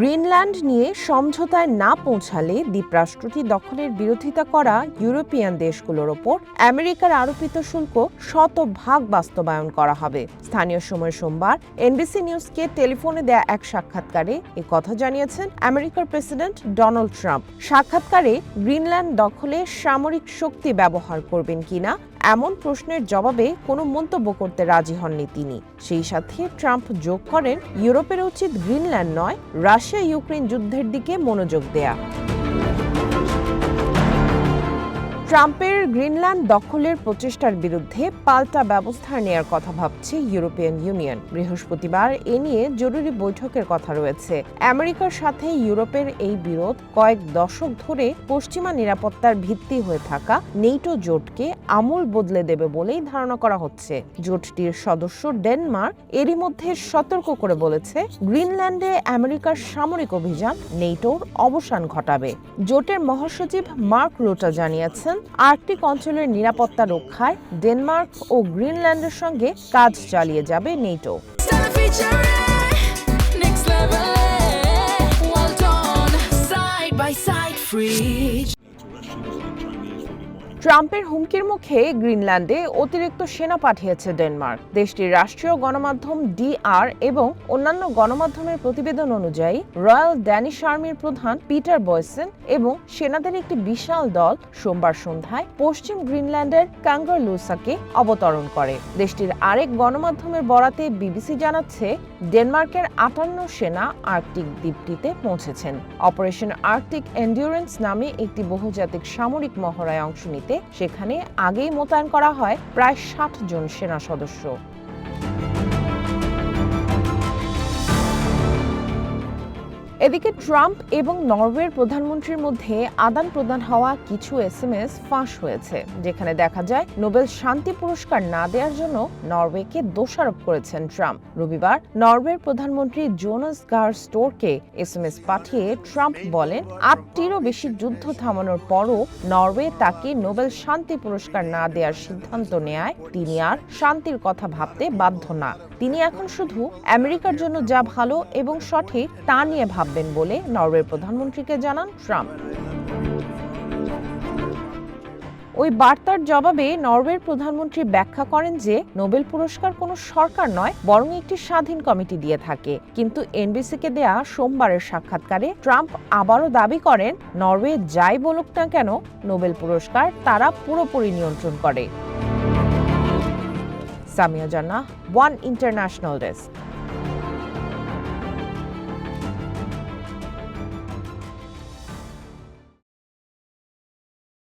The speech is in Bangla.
গ্রিনল্যান্ড নিয়ে সমঝোতায় না পৌঁছালে দ্বীপরাষ্ট্রটি দখলের বিরোধিতা করা ইউরোপিয়ান দেশগুলোর ওপর আমেরিকার আরোপিত শুল্ক শতভাগ বাস্তবায়ন করা হবে। স্থানীয় সময় সোমবার এনবিসি নিউজকে টেলিফোনে দেয়া এক সাক্ষাৎকারে এ কথা জানিয়েছেন আমেরিকার প্রেসিডেন্ট ডোনাল্ড ট্রাম্প। সাক্ষাৎকারে গ্রিনল্যান্ড দখলে সামরিক শক্তি ব্যবহার করবেন কিনা এমন প্রশ্নের জবাবে কোনো মন্তব্য করতে রাজি হননি তিনি। সেই সাথে ট্রাম্প যোগ করেন ইউরোপের উচিত গ্রিনল্যান্ড নয় রাশিয়া ইউক্রেন যুদ্ধের দিকে মনোযোগ দেয়া। ট্রাম্পের গ্রিনল্যান্ড দখলের প্রচেষ্টার বিরুদ্ধে পাল্টা ব্যবস্থা নেয়ার কথা ভাবছে ইউরোপিয়ান ইউনিয়ন। বৃহস্পতিবার এ নিয়ে জরুরি বৈঠকের কথা রয়েছে। আমেরিকার সাথে ইউরোপের এই বিরোধ কয়েক দশক ধরে পশ্চিমা নিরাপত্তার ভিত্তি হয়ে থাকা নেইটো জোটকে আমূল বদলে দেবে বলেই ধারণা করা হচ্ছে। জোটটির সদস্য ডেনমার্ক এরই মধ্যে সতর্ক করে বলেছে, গ্রিনল্যান্ডে আমেরিকার সামরিক অভিযান নেইটোর অবসান ঘটাবে। জোটের মহাসচিব মার্ক রোটা জানিয়েছেন আর্কটিক অঞ্চলের নিরাপত্তা রক্ষায় ডেনমার্ক ও গ্রিনল্যান্ডের সঙ্গে কাজ চালিয়ে যাবে নেটো। ট্রাম্পের হুমকির মুখে গ্রিনল্যান্ডে অতিরিক্ত সেনা পাঠিয়েছে ডেনমার্ক। দেশটির রাষ্ট্রীয় গণমাধ্যম ডিআর এবং অন্যান্য গণমাধ্যমের প্রতিবেদন অনুযায়ী, রয়্যাল ড্যানিশ আর্মির প্রধান পিটার বয়সেন এবং সেনাদের একটি বিশাল দল সোমবার সন্ধ্যায় পশ্চিম গ্রিনল্যান্ডের কাঙ্গারলুসাকে অবতরণ করে। দেশটির আরেক গণমাধ্যমের বরাতে বিবিসি জানাচ্ছে, ডেনমার্কের আটান্ন সেনা আর্কটিক দ্বীপটিতে পৌঁছেছেন। অপারেশন আর্কটিক এন্ডিউরেন্স নামে একটি বহুজাতিক সামরিক মহড়ায় অংশ নিতে সেখানে আগেই মোতায়েন করা হয় প্রায় ষাট জন সেনা সদস্য। এদিকে ট্রাম্প এবং নরওয়ের প্রধানমন্ত্রীর মধ্যে আদান প্রদান হওয়া কিছু এসএমএস ফাঁস হয়েছে, যেখানে দেখা যায় নোবেল শান্তি পুরস্কার না দেওয়ার জন্য নরওয়েকে দোষারোপ করেছেন ট্রাম্প। রবিবার নরওয়ের প্রধানমন্ত্রী জোনাস গার স্টোরকে এসএমএস পাঠিয়ে ট্রাম্প বলেন, আটটিরও বেশি যুদ্ধ থামানোর পরও নরওয়ে তাকে নোবেল শান্তি পুরস্কার না দেওয়ার সিদ্ধান্ত নেয় তিনি আর শান্তির কথা ভাবতে বাধ্য না। তিনি এখন শুধু আমেরিকার জন্য যা ভালো এবং সঠিক তা নিয়ে ভাববেন বলে নরওয়ের প্রধানমন্ত্রীকে জানান ট্রাম্প। ওই বার্তার জবাবে নরওয়ের প্রধানমন্ত্রী ব্যাখ্যা করেন যে, নোবেল পুরস্কার কোনো সরকার নয়, বরং একটি স্বাধীন কমিটি দিয়ে থাকে। কিন্তু এনবিসিকে দেয়া সোমবারের সাক্ষাৎকারে ট্রাম্প আবারও দাবি করেন, নরওয়ে যাই বলুক না কেন, নোবেল পুরস্কার তারা পুরোপুরি নিয়ন্ত্রণ করে। সামিয়া জান্নাহ, ওয়ান ইন্টারন্যাশনাল ডেস্ক।